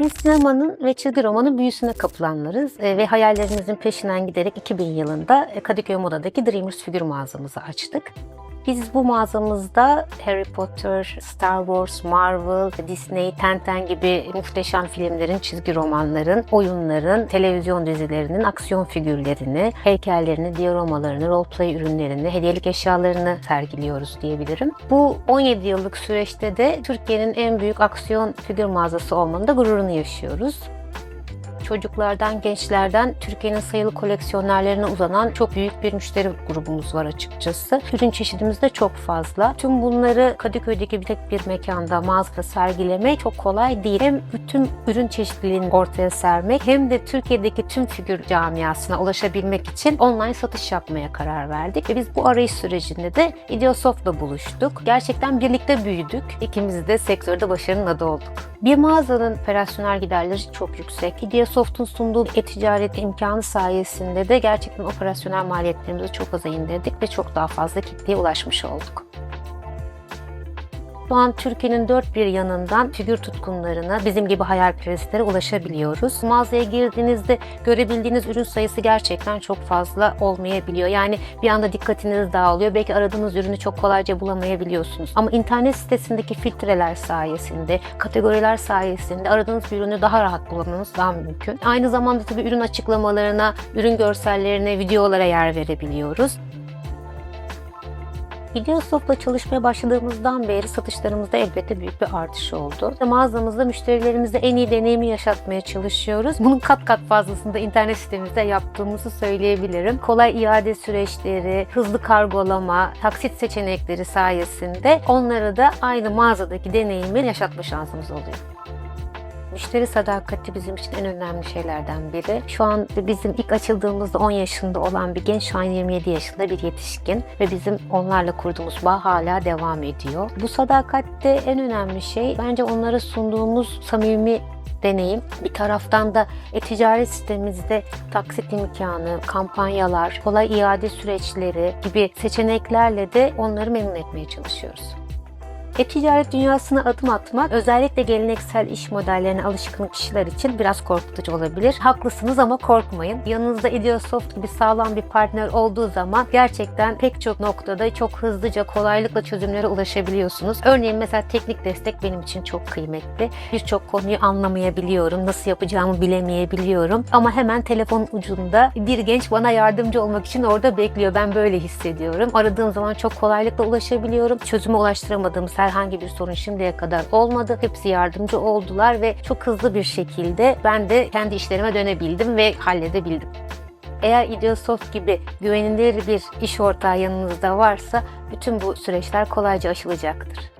Biz sinemanın ve çizgi romanın büyüsüne kapılanlarız e, ve hayallerimizin peşinden giderek 2000 yılında e, Kadıköy Moda'daki Dreamers figür mağazamızı açtık. Biz bu mağazamızda Harry Potter, Star Wars, Marvel, Disney, Tenten gibi muhteşem filmlerin, çizgi romanların, oyunların, televizyon dizilerinin aksiyon figürlerini, heykellerini, dioramalarını, roleplay ürünlerini, hediyelik eşyalarını sergiliyoruz diyebilirim. Bu 17 yıllık süreçte de Türkiye'nin en büyük aksiyon figür mağazası olmanın da gururunu yaşıyoruz çocuklardan, gençlerden Türkiye'nin sayılı koleksiyonerlerine uzanan çok büyük bir müşteri grubumuz var açıkçası. Ürün çeşidimiz de çok fazla. Tüm bunları Kadıköy'deki bir tek bir mekanda, mağazada sergilemek çok kolay değil. Hem bütün ürün çeşitliliğini ortaya sermek hem de Türkiye'deki tüm figür camiasına ulaşabilmek için online satış yapmaya karar verdik. Ve biz bu arayış sürecinde de Ideosoft'la buluştuk. Gerçekten birlikte büyüdük. İkimiz de sektörde başarının adı olduk. Bir mağazanın operasyonel giderleri çok yüksek. Ideasoft'un sunduğu e-ticaret imkanı sayesinde de gerçekten operasyonel maliyetlerimizi çok aza indirdik ve çok daha fazla kitleye ulaşmış olduk. An Türkiye'nin dört bir yanından figür tutkunlarına, bizim gibi hayalperestlere ulaşabiliyoruz. Mağazaya girdiğinizde görebildiğiniz ürün sayısı gerçekten çok fazla olmayabiliyor. Yani bir anda dikkatiniz dağılıyor. Belki aradığınız ürünü çok kolayca bulamayabiliyorsunuz. Ama internet sitesindeki filtreler sayesinde, kategoriler sayesinde aradığınız bir ürünü daha rahat bulmanız daha mümkün. Aynı zamanda tabii ürün açıklamalarına, ürün görsellerine, videolara yer verebiliyoruz. Ideosoft'la çalışmaya başladığımızdan beri satışlarımızda elbette büyük bir artış oldu. Mağazamızda müşterilerimize en iyi deneyimi yaşatmaya çalışıyoruz. Bunun kat kat fazlasını da internet sitemizde yaptığımızı söyleyebilirim. Kolay iade süreçleri, hızlı kargolama, taksit seçenekleri sayesinde onlara da aynı mağazadaki deneyimi yaşatma şansımız oluyor. Müşteri sadakati bizim için en önemli şeylerden biri. Şu an bizim ilk açıldığımızda 10 yaşında olan bir genç şu an 27 yaşında bir yetişkin ve bizim onlarla kurduğumuz bağ hala devam ediyor. Bu sadakatte en önemli şey bence onlara sunduğumuz samimi deneyim. Bir taraftan da e-ticaret sitemizde taksit imkanı, kampanyalar, kolay iade süreçleri gibi seçeneklerle de onları memnun etmeye çalışıyoruz. E-ticaret dünyasına adım atmak özellikle geleneksel iş modellerine alışkın kişiler için biraz korkutucu olabilir. Haklısınız ama korkmayın. Yanınızda Ideosoft gibi sağlam bir partner olduğu zaman gerçekten pek çok noktada çok hızlıca, kolaylıkla çözümlere ulaşabiliyorsunuz. Örneğin mesela teknik destek benim için çok kıymetli. Birçok konuyu anlamayabiliyorum, nasıl yapacağımı bilemeyebiliyorum. Ama hemen telefon ucunda bir genç bana yardımcı olmak için orada bekliyor. Ben böyle hissediyorum. Aradığım zaman çok kolaylıkla ulaşabiliyorum. Çözüme ulaştıramadığımız herhangi bir sorun şimdiye kadar olmadı. Hepsi yardımcı oldular ve çok hızlı bir şekilde ben de kendi işlerime dönebildim ve halledebildim. Eğer Ideosoft gibi güvenilir bir iş ortağı yanınızda varsa bütün bu süreçler kolayca aşılacaktır.